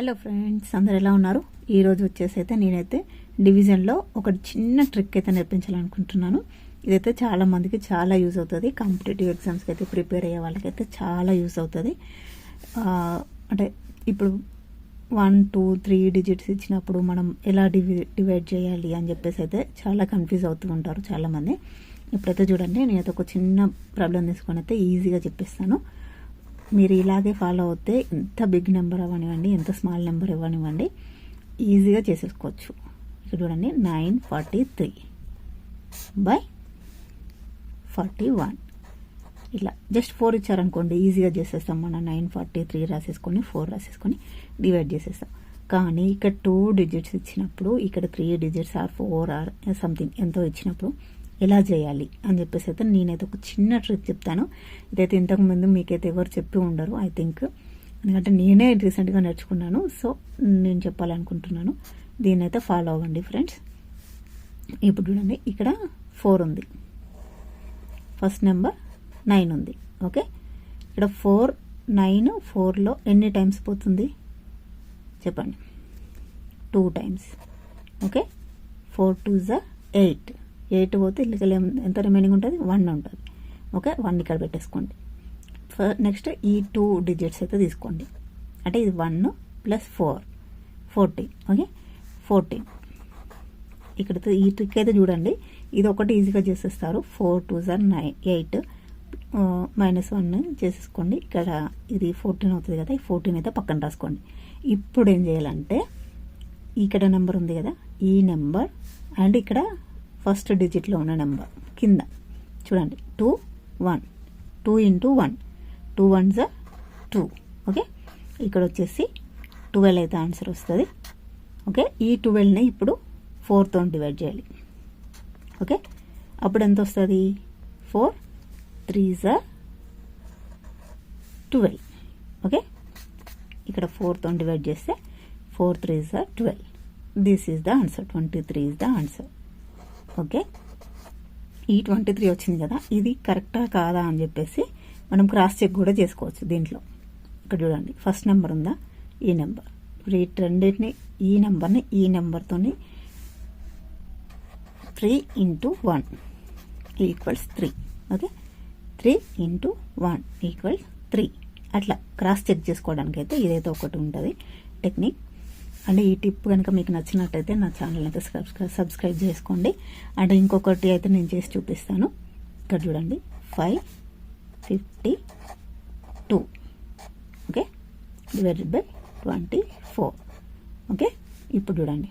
Hello friends అందరు ఎలా ఉన్నారు? ఈరోజు వచ్చేసి అయితే నేనైతే డివిజన్లో ఒక చిన్న ట్రిక్ అయితే నేర్పించాలనుకుంటున్నాను. ఇదైతే చాలామందికి చాలా యూజ్ అవుతుంది. కాంపిటేటివ్ ఎగ్జామ్స్కి అయితే ప్రిపేర్ అయ్యే వాళ్ళకైతే చాలా యూజ్ అవుతుంది. అంటే ఇప్పుడు వన్ టూ త్రీ డిజిట్స్ ఇచ్చినప్పుడు మనం ఎలా డివి డివైడ్ చేయాలి అని చెప్పేసి అయితే చాలా కన్ఫ్యూజ్ అవుతూ ఉంటారు చాలామంది. ఇప్పుడైతే చూడండి నేనైతే ఒక చిన్న ప్రాబ్లం తీసుకొని అయితే ఈజీగా చెప్పేస్తాను. మీరు ఇలాగే ఫాలో అవుతే ఎంత బిగ్ నెంబర్ అవ్వనివ్వండి ఎంత స్మాల్ నెంబర్ ఇవ్వనివ్వండి ఈజీగా చేసేసుకోవచ్చు. ఇక్కడ చూడండి nine forty three by forty one ఇలా జస్ట్ ఫోర్ ఇచ్చారనుకోండి ఈజీగా చేసేస్తాం. మనం నైన్ ఫార్టీ త్రీ రాసేసుకొని ఫోర్ రాసేసుకొని డివైడ్ చేసేస్తాం. కానీ ఇక్కడ టూ డిజిట్స్ ఇచ్చినప్పుడు ఇక్కడ three digits or four or something ఎంతో ఇచ్చినప్పుడు ఎలా చేయాలి అని చెప్పేసి అయితే నేనైతే ఒక చిన్న ట్రిక్ చెప్తాను. ఇదైతే ఇంతకుముందు మీకైతే ఎవరు చెప్పి ఉండరు ఐ థింక్ ఎందుకంటే నేనే రీసెంట్గా నేర్చుకున్నాను. సో నేను చెప్పాలనుకుంటున్నాను. దీన్ని అయితే ఫాలో అవ్వండి ఫ్రెండ్స్ ఇప్పుడు చూడండి ఇక్కడ ఫోర్ ఉంది. ఫస్ట్ నెంబర్ నైన్ ఉంది. ఓకే ఇక్కడ ఫోర్ నైన్ ఫోర్లో ఎన్ని టైమ్స్ పోతుంది? చెప్పండి. Two times okay four two జా ఎయిట్ ఎయిట్ పోతే ఇల్లుకెళ్ళి ఎంత రిమైనింగ్ ఉంటుంది? వన్ ఉంటుంది. ఓకే వన్ ఇక్కడ పెట్టేసుకోండి. నెక్స్ట్ ఈ టూ డిజిట్స్ అయితే తీసుకోండి. అంటే ఇది one plus four fourteen okay fourteen ఇక్కడ ఈ ట్రిక్ అయితే చూడండి. ఇది ఒకటి ఈజీగా చేసేస్తారు. Four two sir nine eight minus one చేసేసుకోండి. ఇక్కడ ఇది ఫోర్టీన్ అవుతుంది కదా ఈ ఫోర్టీన్ అయితే పక్కన రాసుకోండి. ఇప్పుడు ఏం చేయాలంటే ఇక్కడ నెంబర్ ఉంది కదా ఈ నెంబర్ అండ్ ఇక్కడ ఫస్ట్ డిజిట్లో ఉన్న నెంబర్ కింద. చూడండి two one two into one two one జా టూ. ఓకే? ఇక్కడ వచ్చేసి ట్వెల్వ్ అయితే ఆన్సర్ వస్తుంది. ఓకే? ఈ ట్వెల్వ్ని ఇప్పుడు ఫోర్తో డివైడ్ చేయాలి. ఓకే? అప్పుడు ఎంత వస్తుంది? ఫోర్ త్రీ జా ట్వెల్వ్. ఓకే? ఇక్కడ ఫోర్తో డివైడ్ చేస్తే ఫోర్ త్రీ జా twelve. This is the answer twenty three is the answer okay? ఈ ట్వంటీ త్రీ వచ్చింది కదా ఇది కరెక్టా కాదా అని చెప్పేసి మనం క్రాస్ చెక్ కూడా చేసుకోవచ్చు దీంట్లో. ఇక్కడ చూడండి ఫస్ట్ నెంబర్ ఉందా? ఈ నెంబర్. ఇప్పుడు ఈ రెండింటిని ఈ నెంబర్ని ఈ నెంబర్తోని three into one equals three. Okay? Three into one equals three. అట్లా క్రాస్ చెక్ చేసుకోవడానికి అయితే ఇదైతే ఒకటి ఉంటుంది. టెక్నిక్ అంటే ఈ టిప్ కనుక మీకు నచ్చినట్టయితే నా ఛానల్ అయితే సబ్స్క్రైబ్ సబ్స్క్రైబ్ చేసుకోండి. అంటే ఇంకొకటి అయితే నేను చేసి చూపిస్తాను. ఇక్కడ చూడండి. Five fifty two. Okay? Divided by twenty four. Okay? ఇప్పుడు చూడండి.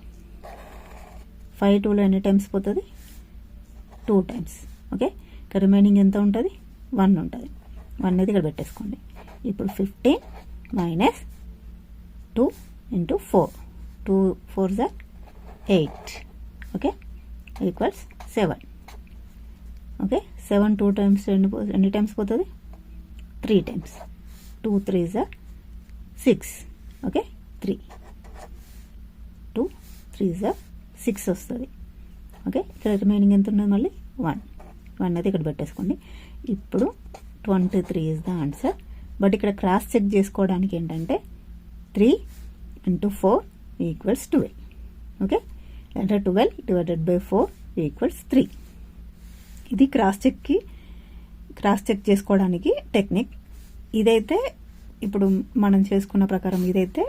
ఫైవ్ టూలో ఎన్ని టైమ్స్ పోతుంది? Two times. ఓకే? ఇక్కడ రిమైనింగ్ ఎంత ఉంటుంది? వన్ ఉంటుంది. వన్ అయితే ఇక్కడ పెట్టేసుకోండి. ఇప్పుడు fifteen minus two. Into four two four jar eight okay equals seven okay seven two times ఎన్ని ఎన్ని టైమ్స్ పోతుంది? త్రీ టైమ్స్ టూ త్రీ జా six okay three two three jar six వస్తుంది. ఓకే ఇక్కడ రిమైనింగ్ ఎంత ఉన్నది మళ్ళీ? వన్ వన్ అయితే ఇక్కడ పెట్టేసుకోండి. ఇప్పుడు twenty three is the answer but ఇక్కడ క్రాస్ చెక్ చేసుకోవడానికి ఏంటంటే three into four equals twelve okay అంటే twelve divided by four equals three ఇది క్రాస్ చెక్కి క్రాస్ చెక్ చేసుకోవడానికి టెక్నిక్ ఇదైతే ఇప్పుడు మనం చేసుకున్న ప్రకారం ఇదైతే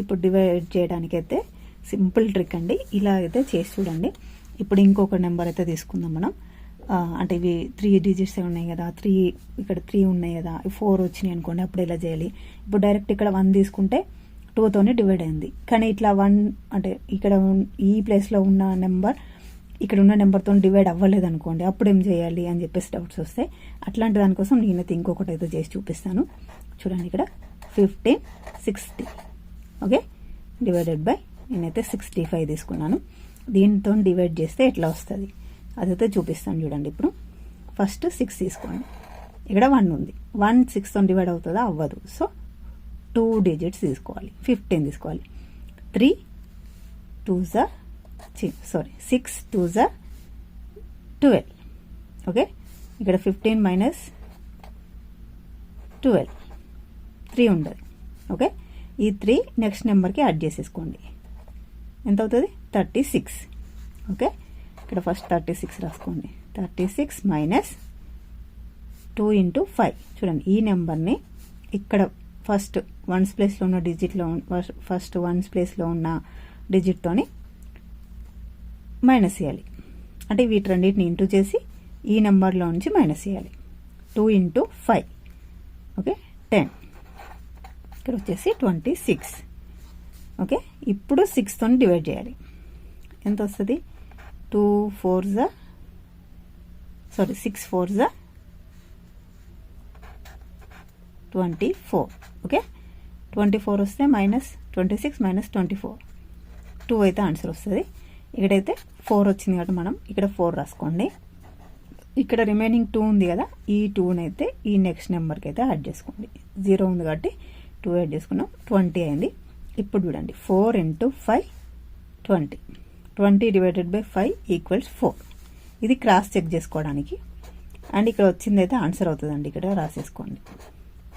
ఇప్పుడు డివైడ్ చేయడానికైతే సింపుల్ ట్రిక్ అండి. ఇలా అయితే చేసి చూడండి. ఇప్పుడు ఇంకొక నెంబర్ అయితే తీసుకుందాం మనం. అంటే ఇవి త్రీ డిజిట్స్ ఉన్నాయి కదా త్రీ ఇక్కడ త్రీ ఉన్నాయి కదా ఫోర్ వచ్చినాయి అనుకోండి అప్పుడు ఎలా చేయాలి? ఇప్పుడు డైరెక్ట్ ఇక్కడ వన్ తీసుకుంటే టూతోనే డివైడ్ అయింది. కానీ ఇట్లా వన్ అంటే ఇక్కడ ఈ ప్లేస్లో ఉన్న నెంబర్ ఇక్కడ ఉన్న నెంబర్తో డివైడ్ అవ్వలేదు అనుకోండి అప్పుడు ఏం చేయాలి అని చెప్పేసి డౌట్స్ వస్తాయి అట్లాంటి దానికోసం నేనైతే ఇంకొకటి అయితే చేసి చూపిస్తాను. చూడండి ఇక్కడ fifteen sixty okay divided by నేనైతే సిక్స్టీ ఫైవ్ తీసుకున్నాను. దీంతో డివైడ్ చేస్తే ఎట్లా వస్తుంది? అదైతే చూపిస్తాను చూడండి ఇప్పుడు. ఫస్ట్ సిక్స్ తీసుకోండి. ఇక్కడ వన్ ఉంది. వన్ సిక్స్తో డివైడ్ అవుతుందా? అవ్వదు. సో టూ డిజిట్స్ తీసుకోవాలి. ఫిఫ్టీన్ తీసుకోవాలి. త్రీ టూ జా సారీ సిక్స్ టూ జా ట్వెల్వ్. ఓకే? ఇక్కడ ఫిఫ్టీన్ మైనస్ ట్వెల్వ్. త్రీ ఉండదు. ఓకే? ఈ త్రీ నెక్స్ట్ నెంబర్కి యాడ్ చేసేసుకోండి. ఎంత అవుతుంది? Thirty six. ఓకే? ఇక్కడ ఫస్ట్ థర్టీ సిక్స్ రాసుకోండి. Thirty six minus two into five. చూడండి ఈ నెంబర్ని ఇక్కడ ఫస్ట్ వన్స్ ప్లేస్లో ఉన్న డిజిట్లో ఫస్ట్ వన్స్ ప్లేస్లో ఉన్న డిజిట్తోని మైనస్ చేయాలి. అంటే వీటి రెండింటిని ఇంటూ చేసి ఈ నెంబర్లో నుంచి మైనస్ చేయాలి. Two into five okay ten ఇక్కడ వచ్చేసి ట్వంటీ సిక్స్ ఓకే ఇప్పుడు సిక్స్తో డివైడ్ చేయాలి. ఎంత వస్తుంది? టూ ఫోర్ జా సారీ సిక్స్ ఫోర్ జా twenty four okay? Twenty four వస్తే minus twenty six minus twenty four. Two అయితే ఆన్సర్ వస్తుంది. ఇక్కడైతే ఫోర్ వచ్చింది కాబట్టి మనం ఇక్కడ ఫోర్ రాసుకోండి. ఇక్కడ రిమైనింగ్ టూ ఉంది కదా ఈ టూని అయితే ఈ నెక్స్ట్ నెంబర్కి అయితే యాడ్ చేసుకోండి. జీరో ఉంది కాబట్టి టూ యాడ్ చేసుకున్నాం. ట్వంటీ అయింది. ఇప్పుడు చూడండి. Four into five twenty. Twenty divided by five equals four. ఇది క్రాస్ చెక్ చేసుకోవడానికి. అండ్ ఇక్కడ వచ్చింది అయితే ఆన్సర్ అవుతుందండి. ఇక్కడ రాసేసుకోండి.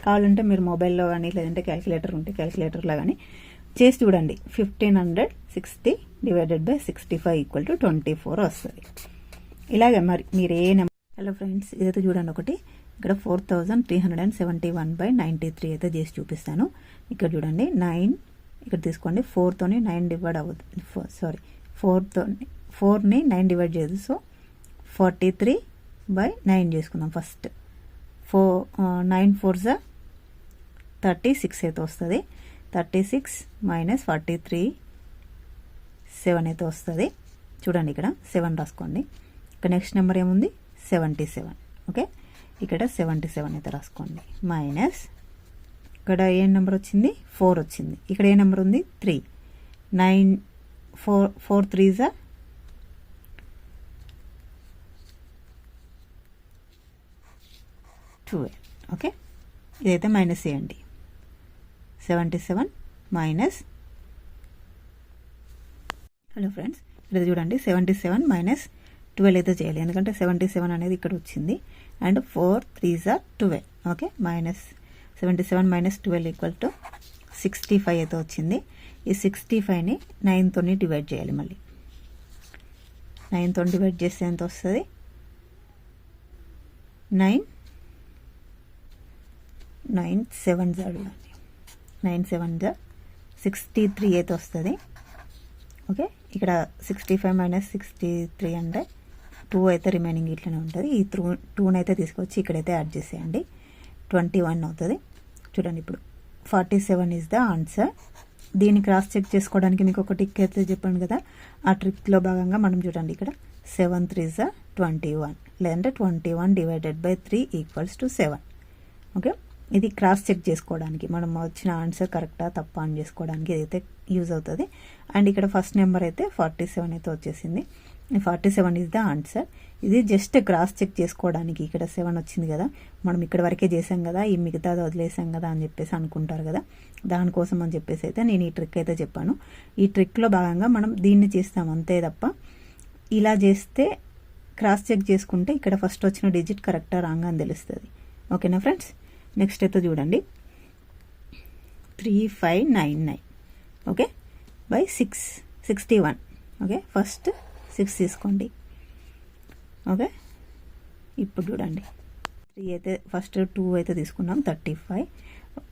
కావాలంటే మీరు మొబైల్లో కానీ లేదంటే క్యాలిక్యులేటర్ ఉంటే క్యాలిక్యులేటర్లో కానీ చేసి చూడండి. Fifteen hundred sixty divided by sixty five equal to twenty four వస్తుంది. ఇలాగే మరి మీరు ఏ నెంబర్ హలో ఫ్రెండ్స్ ఇదైతే చూడండి ఒకటి. ఇక్కడ four thousand three hundred and seventy one by ninety three అయితే చేసి చూపిస్తాను. ఇక్కడ చూడండి నైన్ ఇక్కడ తీసుకోండి ఫోర్తోని నైన్ డివైడ్ అవ్వదు. సారీ ఫోర్తో ఫోర్ని నైన్ డివైడ్ చేయదు. So forty three by nine చేసుకుందాం ఫస్ట్ ఫోర్ నైన్ ఫోర్ జా థర్టీ సిక్స్ అయితే వస్తుంది. Thirty six minus forty three seven అయితే వస్తుంది. చూడండి ఇక్కడ సెవెన్ రాసుకోండి. ఇక్కడ నెక్స్ట్ నెంబర్ ఏముంది? Seventy seven. ఓకే? ఇక్కడ సెవెంటీ సెవెన్ అయితే రాసుకోండి. మైనస్ ఇక్కడ ఏ నెంబర్ వచ్చింది? ఫోర్ వచ్చింది. ఇక్కడ ఏ నెంబర్ ఉంది? Three. Nine four four three జా ట్వెల్వ్ ఓకే? ఇదైతే మైనస్ చేయండి seventy seven minus hello friends ఇక్కడ చూడండి సెవెంటీ సెవెన్ మైనస్ ట్వెల్వ్ అయితే చేయాలి. ఎందుకంటే సెవెంటీ సెవెన్ అనేది ఇక్కడ వచ్చింది. And four three jar twelve. Okay minus seventy seven minus twelve equal to sixty five అయితే వచ్చింది. ఈ సిక్స్టీ ఫైవ్ని నైన్తో డివైడ్ చేయాలి మళ్ళీ. నైన్తో డివైడ్ చేస్తే ఎంత వస్తుంది? నైన్ నైన్ సెవెన్ చూడండి నైన్ సెవెన్ జా సిక్స్టీ త్రీ అయితే వస్తుంది. ఓకే? ఇక్కడ sixty five minus sixty three అంటే టూ అయితే రిమైనింగ్ ఇట్లనే ఉంటుంది. ఈ త్రూ టూని అయితే తీసుకొచ్చి ఇక్కడైతే యాడ్ చేసేయండి. ట్వంటీ వన్ అవుతుంది. చూడండి ఇప్పుడు forty seven is the answer దీన్ని క్రాస్ చెక్ చేసుకోవడానికి మీకు ఒక టిక్ అయితే చెప్పాను కదా. ఆ ట్రిక్లో భాగంగా మనం చూడండి ఇక్కడ సెవెన్ త్రీ జా ట్వంటీ వన్ లేదంటే twenty one divided by three equals to seven okay? ఇది క్రాస్ చెక్ చేసుకోవడానికి. మనం వచ్చిన ఆన్సర్ కరెక్టా తప్ప అని చేసుకోవడానికి ఇదైతే యూజ్ అవుతుంది. అండ్ ఇక్కడ ఫస్ట్ నెంబర్ అయితే ఫార్టీ సెవెన్ అయితే వచ్చేసింది. Forty seven is the answer ఇది జస్ట్ క్రాస్ చెక్ చేసుకోవడానికి ఇక్కడ సెవెన్ వచ్చింది కదా. మనం ఇక్కడ వరకే చేసాం కదా ఈ మిగతాది వదిలేసాం కదా అని చెప్పేసి అనుకుంటారు కదా. దానికోసం అని చెప్పేసి అయితే నేను ఈ ట్రిక్ అయితే చెప్పాను. ఈ ట్రిక్లో భాగంగా మనం దీన్ని చేస్తాం అంతే తప్ప ఇలా చేస్తే క్రాస్ చెక్ చేసుకుంటే ఇక్కడ ఫస్ట్ వచ్చిన డిజిట్ కరెక్టా రాంగ్ అని తెలుస్తుంది. ఓకేనా ఫ్రెండ్స్ నెక్స్ట్ అయితే చూడండి. Three five nine nine okay? By six sixty one okay? First six తీసుకోండి. ఓకే? ఇప్పుడు చూడండి. త్రీ అయితే ఫస్ట్ టూ అయితే తీసుకున్నాం thirty five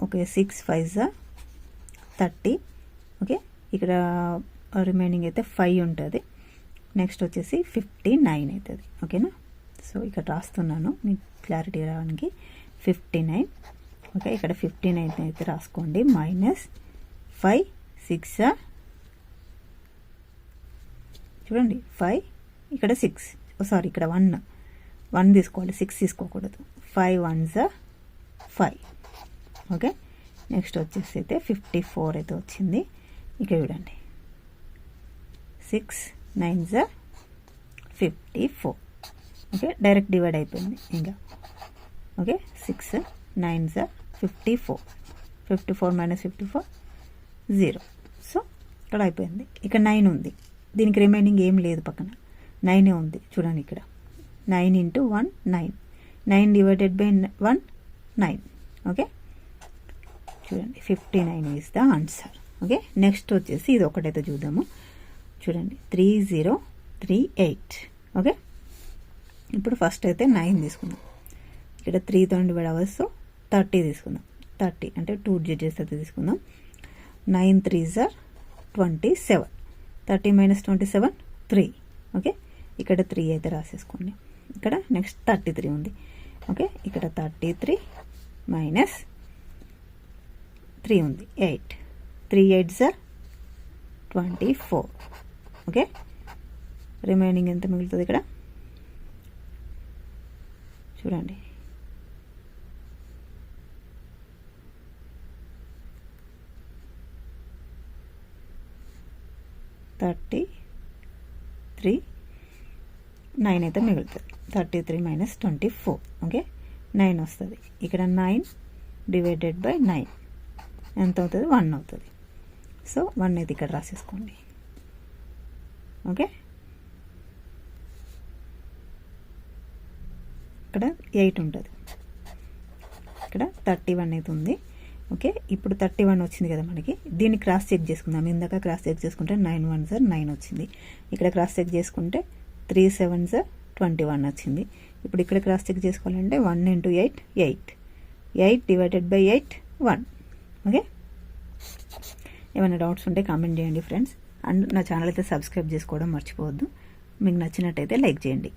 okay? Six five జా థర్టీ ఓకే? ఇక్కడ రిమైనింగ్ అయితే ఫైవ్ ఉంటుంది. నెక్స్ట్ వచ్చేసి ఫిఫ్టీ నైన్ అవుతుంది ఓకేనా? సో ఇక్కడ రాస్తున్నాను. మీకు క్లారిటీ రావడానికి. Fifty nine. ఓకే ఇక్కడ ఫిఫ్టీ నైన్ అయితే రాసుకోండి. మైనస్ ఫైవ్ సిక్స్ చూడండి ఫైవ్ ఇక్కడ సిక్స్. సారీ ఇక్కడ వన్. వన్ తీసుకోవాలి సిక్స్ తీసుకోకూడదు. Five ones five. Okay next వచ్చేసి అయితే ఫిఫ్టీ ఫోర్ అయితే వచ్చింది. ఇక చూడండి. సిక్స్ నైన్ జా fifty four. Okay direct divide అయిపోయింది. ఇంకా ఓకే? సిక్స్ నైన్ జా fifty four fifty four minus fifty four zero so ఇక్కడ అయిపోయింది. ఇక్కడ నైన్ ఉంది. దీనికి రిమైనింగ్ ఏం లేదు పక్కన. నైనే ఉంది. చూడండి ఇక్కడ. Nine into one nine nine divided by one nine okay? చూడండి. Fifty nine is the answer okay? Next వచ్చేసి ఇది ఒకటైతే చూద్దాము. చూడండి. Three zero three eight okay? ఇప్పుడు ఫస్ట్ అయితే నైన్ తీసుకుందాం. ఇక్కడ త్రీ డివైడ్ అవర్స్ థర్టీ తీసుకుందాం. థర్టీ అంటే టూ డిజిట్స్ అయితే తీసుకుందాం. Nine three jar twenty seven thirty minus twenty seven three okay ఇక్కడ త్రీ అయితే రాసేసుకోండి. ఇక్కడ నెక్స్ట్ థర్టీ త్రీ ఉంది. ఓకే ఇక్కడ థర్టీ త్రీ మైనస్ త్రీ ఉంది. ఎయిట్ త్రీ ఎయిట్ సార్ ట్వంటీ ఫోర్ ఓకే రిమైనింగ్ ఎంత మిగులుతుంది ఇక్కడ? చూడండి. థర్టీ త్రీ నైన్ అయితే మిగులుతుంది. Thirty three minus twenty four. Okay nine వస్తుంది. ఇక్కడ నైన్ డివైడెడ్ బై నైన్ ఎంత అవుతుంది? వన్ అవుతుంది. సో వన్ అయితే ఇక్కడ రాసేసుకోండి. ఓకే ఇక్కడ ఎయిట్ ఉంటుంది. ఇక్కడ థర్టీ వన్ అయితే ఉంది. ఓకే? ఇప్పుడు థర్టీ వన్ వచ్చింది కదా మనకి. దీన్ని క్రాస్ చెక్ చేసుకుందాం. ఇందాక క్రాస్ చెక్ చేసుకుంటే నైన్ వన్ సార్ నైన్ వచ్చింది. ఇక్కడ క్రాస్ చెక్ చేసుకుంటే త్రీ సెవెన్ సార్ ట్వంటీ వన్ వచ్చింది. ఇప్పుడు ఇక్కడ క్రాస్ చెక్ చేసుకోవాలంటే one into eight eight eight divided by eight one. Okay? ఏమైనా డౌట్స్ ఉంటే కామెంట్ చేయండి ఫ్రెండ్స్. అండ్ నా ఛానల్ అయితే సబ్స్క్రైబ్ చేసుకోవడం మర్చిపోవద్దు. మీకు నచ్చినట్టయితే లైక్ చేయండి.